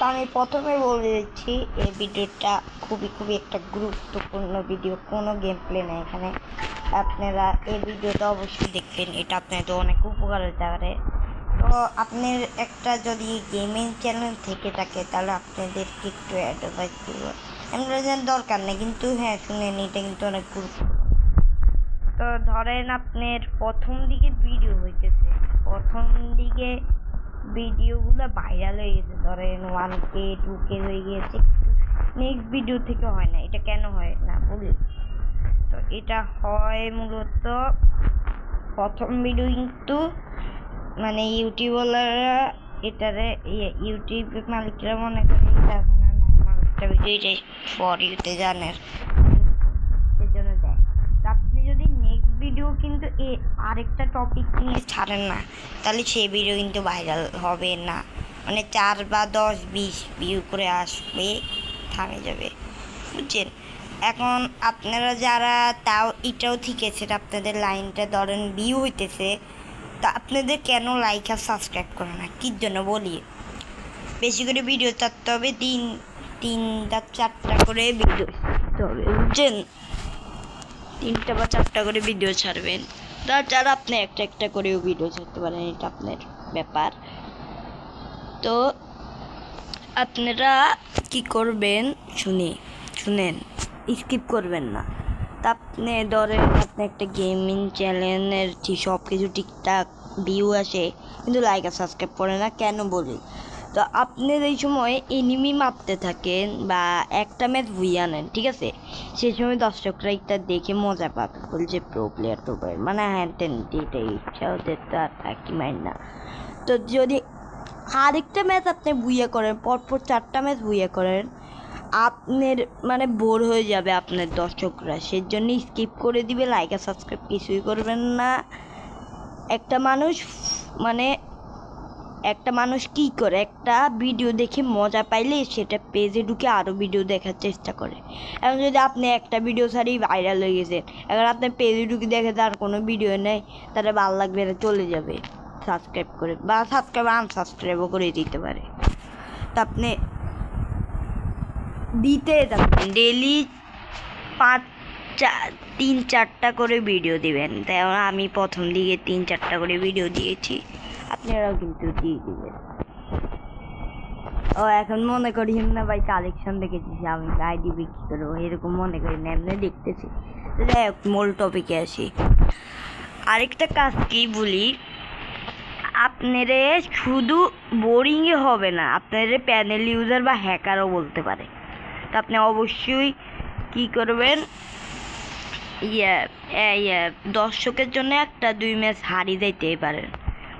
তো আমি প্রথমে বলে দিচ্ছি, এই ভিডিওটা খুবই খুবই একটা গুরুত্বপূর্ণ ভিডিও, কোনো গেম প্লে নেই এখানে। আপনারা এই ভিডিওটা অবশ্যই দেখবেন, এটা আপনাদের অনেক উপকার হতে পারে। তো আপনার একটা যদি গেমিং চ্যানেল থেকে থাকে, তাহলে আপনাদেরকে একটু অ্যাডভাইস দিব। অ্যান্ড্রয়েডের দরকার নেই, কিন্তু হ্যাঁ শুনেন, এটা কিন্তু অনেক গুরুত্বপূর্ণ। তো ধরেন আপনার প্রথম দিকে ভিডিও হইতেছে, প্রথম দিকে ভিডিওগুলো ভাইরাল হয়ে গেছে। ধরেন ওয়ান কে টু কে হয়ে গিয়েছে নেক্সট ভিডিও থেকে হয় না। এটা কেন হয় না বলি তো এটা হয় মূলত প্রথম ভিডিও কিন্তু মানে ইউটিউবাররা এটারে ইয়ে, ইউটিউব মালিকরা মনে করে এটা নর্মাল একটা ভিডিও ফর ইউতে জানের সেজন্য দেয় তা আপনি যদি নেক্সট ভিডিও কিন্তু এ আরেকটা টপিক নিয়ে ছাড়েন না। তাহলে সেই ভিডিও কিন্তু ভাইরাল হবে না। মানে চার বা দশ, বিশ ভিউ করে আসবে, থামে যাবে। বুঝছেন? এখন আপনারা যারা তাও এটাও ঠিক আছে আপনাদের লাইনটা ধরেন ভিউ হইতেছে, তা আপনাদের কেন লাইক আর সাবস্ক্রাইব করে না? কির জন্য বলি? বেশি করে ভিডিও ছাড়তে হবে, তিন, তিনটা, চারটা করে ভিডিও হবে বুঝছেন? তিনটা বা চারটা করে ভিডিও ছাড়বেন। তাছাড়া আপনি একটা একটা করেও ভিডিও ছাড়তে পারেন, এটা আপনার ব্যাপার। তো আপনারা কি করবেন? শুনি, শুনেন স্কিপ করবেন না। তা আপনি ধরেন, আপনি একটা গেমিং চ্যানেলের সব কিছু ঠিকঠাক ভিউ আসে, কিন্তু লাইক আর সাবস্ক্রাইব করে না, কেন বলি তো আপনি এই সময় এনিমি মাপতে থাকেন বা একটা ম্যাচ ভুইয়া নেন ঠিক আছে? সেই সময় দর্শকরা এটা দেখে মজা পাবে। বলছে প্রো প্লেয়ার প্লেয়ার মানে হ্যান টেন এটাই ইচ্ছা ওদের তো আর একই মাইন্ড না। তো যদি আরেকটা ম্যাচ আপনি বুইয়া করেন, পরপর চারটা ম্যাচ বুইয়া করেন, আপনার মানে বোর হয়ে যাবে আপনার দর্শকরা। সেই জন্য স্কিপ করে দিবে লাইক আর সাবস্ক্রাইব কিছুই করবেন না। একটা মানুষ মানে একটা মানুষ কি করে? একটা ভিডিও দেখে মজা পাইলে সেটা পেজে ঢুকে আরও ভিডিও দেখার চেষ্টা করে। এখন যদি আপনি একটা ভিডিও ছাড়ি ভাইরাল হয়ে গেছেন এখন আপনি পেজে ঢুকে দেখে তার কোনো ভিডিও নেই, তাহলে ভালো লাগবে না, চলে যাবে। সাবস্ক্রাইব করে বা সাবস্ক্রাইব আনসাবস্ক্রাইবও করে দিতে পারে। তা আপনি দিতে থাকবেন ডেলি পাঁচ চার তিন চারটা করে ভিডিও দিবেন। তাই আমি প্রথম দিকে তিন চারটা করে ভিডিও দিয়েছি। আপনারাও কিন্তু দিয়ে দিবেন। ও, এখন মনে করি না ভাই কালেকশন দেখেছি, আমি আইডি বিক্রি করব, এরকম মনে করি না, এমনি দেখতেছি। যাই হোক, মূল টপিকে আসি। আরেকটা কাজ কি বলি, আপনারে শুধু বোরিংই হবে না, আপনারে প্যানেল ইউজার বা হ্যাকারও বলতে পারে। তো আপনি অবশ্যই কি করবেন ইয়ে ইয়ে দর্শকের জন্য একটা দুই ম্যাচ হারিয়ে যাইতেই পারেন।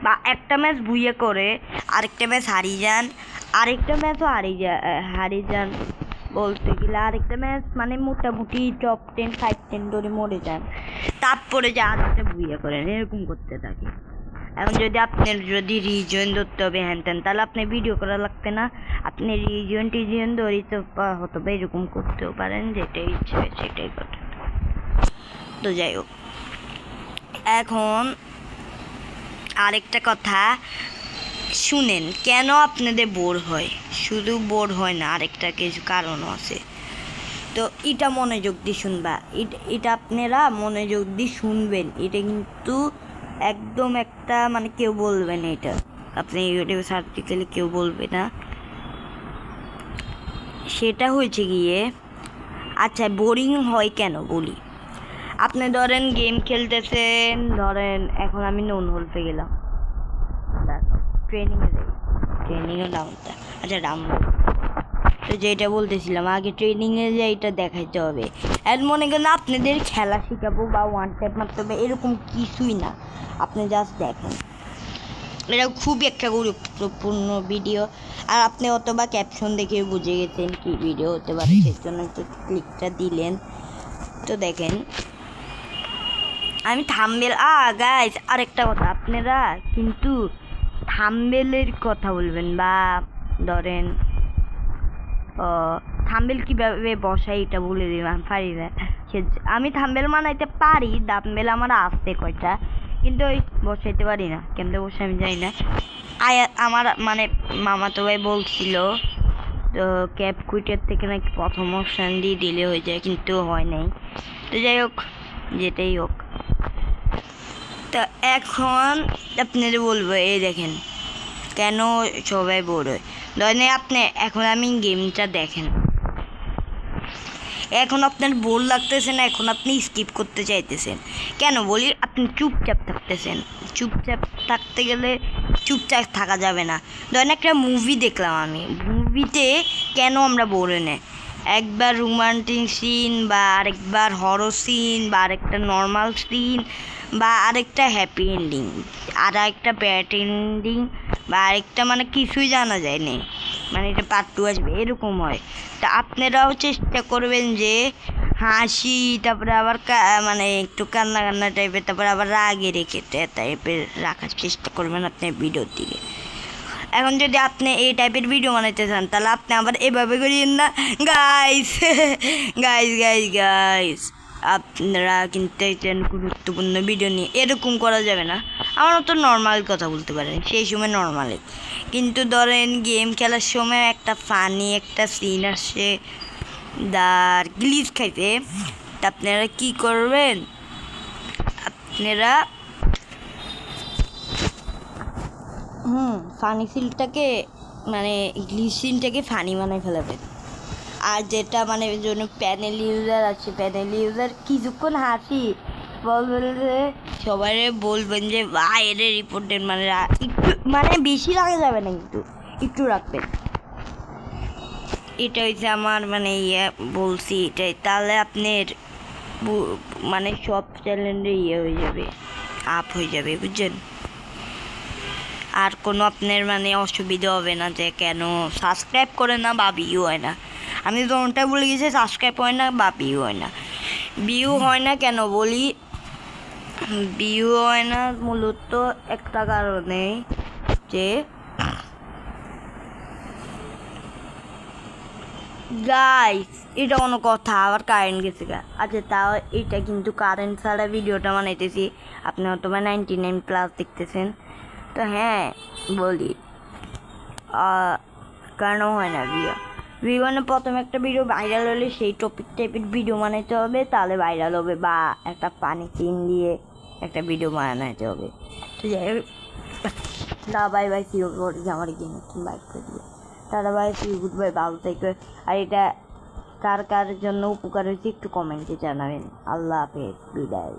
বা একটা ম্যাচ বুইয়ে করে, আরেকটা ম্যাচ হারিয়ে যান, আরেকটা ম্যাচও হারিয়ে যা হারিয়ে যান বলতে গেলে আরেকটা ম্যাচ মানে মোটামুটি টপ টেন ফাইভ টেন ধরে মরে যান। তারপরে যে আরেকটা বুইয়ে করেন, এরকম করতে থাকে। এখন যদি আপনার যদি রিজন ধরতে হবে, হ্যান ত্যান, তাহলে আপনি ভিডিও করা লাগবে না। আপনি রিজন টিজন ধরি তো পা- হতো বা এরকম করতেও পারেন, যেটাই ইচ্ছে সেটাই করতে তো যাই হোক, এখন আরেকটা কথা। শুনেন, কেন আপনাদের বোর হয়? শুধু বোর হয় না, আরেকটা কিছু কারণও আছে। তো এটা মনোযোগ দিয়ে শুনবা। এটা- আপনারা মনোযোগ দিয়ে শুনবেন। এটা কিন্তু একদম একটা মানে কেউ বলবে না এটা। আপনি ইউটিউবে সার্চ দিলে কেউ বলবে না। সেটা হয়েছে গিয়ে আচ্ছা বোরিং হয় কেন বলি? আপনি ধরেন গেম খেলতেছেন, ধরেন এখন আমি নুন হলফে গেলাম। ট্রেনিংয়ে যাই। ট্রেনিংয়ে ডাউনটা আচ্ছা ডাউন তো যেটা বলতেছিলাম, আগে ট্রেনিংয়ে যে এটা দেখাইতে হবে। এখন মনে করেন আপনাদের খেলা শেখাবো বা ওয়ান টাইপ মারতে হবে, এরকম কিছুই না। আপনি জাস্ট দেখেন। এটা খুবই একটা গুরুত্বপূর্ণ ভিডিও আর আপনি অথবা ক্যাপশন দেখে বুঝে গেছেন কি ভিডিও হতে পারে, সেই জন্য একটু ক্লিকটা দিলেন। তো দেখেন আমি থাম্বেল, আ গাইস আরেকটা কথা, আপনারা কিন্তু থাম্বেলের কথা বলবেন বা ধরেন থাম্বেল কীভাবে বসাই এটা বলে দিবেন পারি না। সে, আমি থাম্বেল মানাইতে পারি, থাম্বেল আমার আসছে কয়টা, কিন্তু ওই বসাইতে পারি না, কেমনে বসে আমি জানি না। আয়, আমার মানে মামা তো ভাই বলছিল, তো ক্যাব কুইটের থেকে নাকি প্রথম অপশান দিয়ে দিলে হয়ে যায়, কিন্তু হয় নাই। তো যাই হোক, যেটাই হোক। তা এখন আপনাদের বলব, এই দেখেন, কেন সবাই বোর হয়। ধরেন আপনি, এখন আমি গেমটা দেখেন। এখন আপনার বোর লাগতেছে না, এখন আপনি স্কিপ করতে চাইতেছেন। কেন বলি, আপনি চুপচাপ থাকতেছেন। চুপচাপ থাকতে গেলে চুপচাপ থাকা যাবে না। ধরেন একটা মুভি দেখলাম আমি। মুভিতে কেন আমরা বোর নেয় একবার রোমান্টিক সিন বা আরেকবার হরর সিন বা আরেকটা নর্মাল সিন বা আরেকটা হ্যাপি এন্ডিং আর একটা ব্যাড এন্ডিং বা আরেকটা মানে কিছুই জানা যায় না মানে এটা পার্ট টু আসবে, এরকম হয়। তা আপনারাও চেষ্টা করবেন যে হাসি, তারপরে আবার মানে একটু কান্না কান্না টাইপের তারপরে আবার রাগে রেখে টাইপের রাখার চেষ্টা করবেন আপনার ভিডিওর দিকে। এখন যদি আপনি এই টাইপের ভিডিও বানাইতে চান, তাহলে আপনি আবার এভাবে করিয়েন না। গাইস গাইস গাইস গাইস আপনারা কিন্তু একজন গুরুত্বপূর্ণ ভিডিও নিয়ে এরকম করা যাবে না। আমার তো নর্মাল কথা বলতে পারেন, সেই সময় নর্মালি কিন্তু ধরেন গেম খেলার সময় একটা ফানি একটা সিন আসে দার গ্লিচ খাইতে, তা আপনারা কী করবেন? আপনারা হুম ফানি সিলটাকে মানে গ্লিসিনটাকে ফানি বানায় ফেলাবেন আর যেটা মানে জন্য প্যানেল ইউজার আছে প্যানেল ইউজার কিছুক্ষণ হাসি বলবেন যে সবাই বলবেন যে বা এর রিপোর্টের মানে একটু মানে বেশি রাখা যাবে না কিন্তু, একটু রাখবেন এটা হচ্ছে আমার মানে ইয়ে বলছি এটাই। তাহলে আপনার মানে সব চ্যানেলে ইয়ে হয়ে যাবে আপ হয়ে যাবে, বুঝছেন? আর কোনো আপনার মানে অসুবিধা হবে না যে কেন সাবস্ক্রাইব করে না বা ভিউ হয় না। আমি দোনটা বলে গেছি সাবস্ক্রাইব হয় না বা ভিউ হয় না। ভিউ হয় না কেন বলি? ভিউ হয় না মূলত একটা কারণে যে গাইস এটা কোনো কথা, আবার কারেন্ট গেছে গা। আচ্ছা তাও এটা কিন্তু কারেন্ট ছাড়া ভিডিওটা বানাইতেছি। আপনি হয়তো বা নাইনটি নাইন প্লাস দেখতেছেন। তো হ্যাঁ বলি কেন হয় না ভিডিও ভিডিও মানে প্রথমে একটা ভিডিও ভাইরাল হলে সেই টপিক টাইপের ভিডিও বানাইতে হবে, তাহলে ভাইরাল হবে বা একটা পানি চিন দিয়ে একটা ভিডিও বানাইতে হবে। তো যাই না বাই বাই সিও আমার গেম বাইক করে দিয়ে তারা বাই সিও গুড বাই ভালো থেকে। আর এটা কার কার জন্য উপকার হয়েছে একটু কমেন্টে জানাবেন। আল্লাহ হাফেজ, বিদায়।